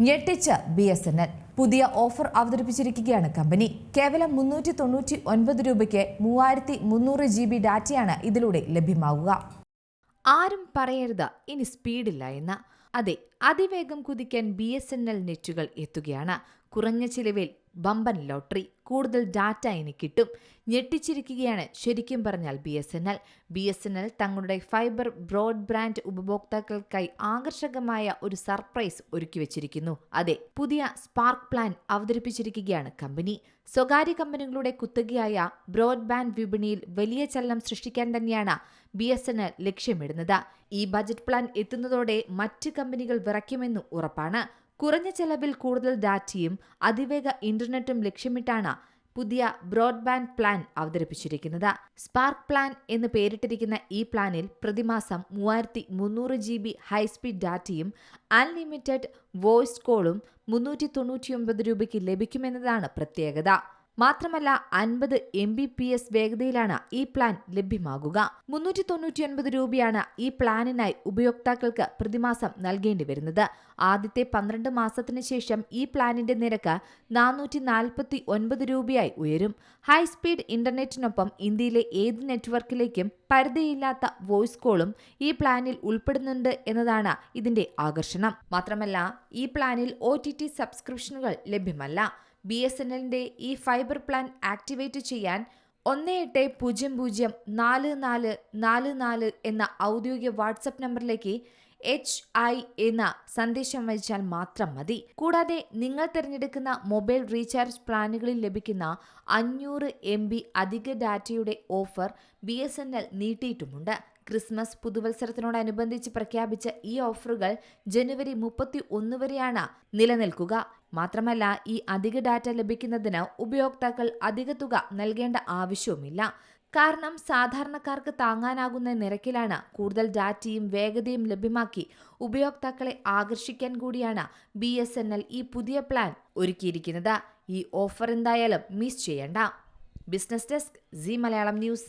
ഞെട്ടിച്ച് B S N L. പുതിയ offer അവതരിപ്പിച്ചിരിക്കുകയാണ് company. കേവലം മുന്നൂറ്റി തൊണ്ണൂറ്റി ഒൻപത് രൂപയ്ക്ക് മൂവായിരത്തി മുന്നൂറ് ജി ബി ഡാറ്റയാണ് ഇതിലൂടെ ലഭ്യമാവുക. ആരും പറയരുത് ഇനി സ്പീഡില്ല എന്ന്. അതെ അതിവേഗം കുതിക്കാൻ ബി എസ് എൻ എൽ നെറ്റുകൾ എത്തുകയാണ്. കുറഞ്ഞ ചിലവിൽ ബമ്പൻ ലോട്ടറി. കൂടുതൽ ഡാറ്റ ഇനി കിട്ടും. ഞെട്ടിച്ചിരിക്കുകയാണ്. ശരിക്കും പറഞ്ഞാൽ B S N L. B S N L തങ്ങളുടെ ഫൈബർ ബ്രോഡ്ബാൻഡ് ഉപഭോക്താക്കൾക്കായി ആകർഷകമായ ഒരു സർപ്രൈസ് ഒരുക്കി വെച്ചിരിക്കുന്നു. അതെ പുതിയ സ്പാർക്ക് പ്ലാൻ അവതരിപ്പിച്ചിരിക്കുകയാണ് കമ്പനി. സ്വകാര്യ കമ്പനികളുടെ കുത്തകയായ ബ്രോഡ്ബാൻഡ് വിപണിയിൽ വലിയ ചലനം സൃഷ്ടിക്കാൻ തന്നെയാണ് ബി എസ് എൻ എൽ ലക്ഷ്യമിടുന്നത്. ഈ ബജറ്റ് പ്ലാൻ എത്തുന്നതോടെ മറ്റ് കമ്പനികൾ വിറയ്ക്കുമെന്നും ഉറപ്പാണ്. കുറഞ്ഞ ചെലവിൽ കൂടുതൽ ഡാറ്റയും അതിവേഗ ഇന്റർനെറ്റും ലക്ഷ്യമിട്ടാണ് പുതിയ ബ്രോഡ്ബാൻഡ് പ്ലാൻ അവതരിപ്പിച്ചിരിക്കുന്നത്. സ്പാർക്ക് പ്ലാൻ എന്ന് പേരിട്ടിരിക്കുന്ന ഈ പ്ലാനിൽ പ്രതിമാസം മൂവായിരത്തി മുന്നൂറ് ജി ബി ഹൈസ്പീഡ് ഡാറ്റയും അൺലിമിറ്റഡ് വോയിസ് കോളും മുന്നൂറ്റി തൊണ്ണൂറ്റിയൊമ്പത് രൂപയ്ക്ക് ലഭിക്കുമെന്നതാണ് പ്രത്യേകത. മാത്രമല്ല അൻപത് എം ബി പി എസ് വേഗതയിലാണ് ഈ പ്ലാൻ ലഭ്യമാകുക. മുന്നൂറ്റി തൊണ്ണൂറ്റിയൊൻപത് രൂപയാണ് ഈ പ്ലാനിനായി ഉപയോക്താക്കൾക്ക് പ്രതിമാസം നൽകേണ്ടി വരുന്നത്. ആദ്യത്തെ പന്ത്രണ്ട് മാസത്തിന് ശേഷം ഈ പ്ലാനിന്റെ നിരക്ക് നാനൂറ്റി നാൽപ്പത്തി ഒൻപത് രൂപയായി ഉയരും. ഹൈസ്പീഡ് ഇന്റർനെറ്റിനൊപ്പം ഇന്ത്യയിലെ ഏത് നെറ്റ്വർക്കിലേക്കും പരിധിയില്ലാത്ത വോയിസ് കോളും ഈ പ്ലാനിൽ ഉൾപ്പെടുന്നുണ്ട് എന്നതാണ് ഇതിന്റെ ആകർഷണം. മാത്രമല്ല ഈ പ്ലാനിൽ ഒ സബ്സ്ക്രിപ്ഷനുകൾ ലഭ്യമല്ല. ബി എസ് എൻ എല്ലിന്റെ ഈ ഫൈബർ പ്ലാൻ ആക്ടിവേറ്റ് ചെയ്യാൻ ഒന്ന് എട്ട് പൂജ്യം പൂജ്യം നാല് നാല് നാല് നാല് എന്ന ഔദ്യോഗിക വാട്സപ്പ് നമ്പറിലേക്ക് എച്ച് ഐ എന്ന സന്ദേശം അയച്ചാൽ മാത്രം മതി. കൂടാതെ നിങ്ങൾ തിരഞ്ഞെടുക്കുന്ന മൊബൈൽ റീചാർജ് പ്ലാനുകളിൽ ലഭിക്കുന്ന അഞ്ഞൂറ് എം ബി അധിക ഡാറ്റയുടെ offer B S N L നീട്ടിയിട്ടുമുണ്ട്. Christmas പുതുവത്സരത്തിനോടനുബന്ധിച്ച് പ്രഖ്യാപിച്ച ഈ ഓഫറുകൾ ജനുവരി മുപ്പത്തി ഒന്ന് വരെയാണ് നിലനിൽക്കുക. മാത്രമല്ല ഈ അധിക ഡാറ്റ ലഭിക്കുന്നതിന് ഉപയോക്താക്കൾ അധിക തുക നൽകേണ്ട ആവശ്യവുമില്ല. കാരണം സാധാരണക്കാർക്ക് താങ്ങാനാകുന്ന നിരക്കിലാണ് കൂടുതൽ ഡാറ്റയും വേഗതയും ലഭ്യമാക്കി ഉപയോക്താക്കളെ ആകർഷിക്കാൻ കൂടിയാണ് ബി ഈ പുതിയ പ്ലാൻ ഒരുക്കിയിരിക്കുന്നത്. ഈ ഓഫർ എന്തായാലും മിസ് ചെയ്യണ്ട. Business desk C Malayalam news.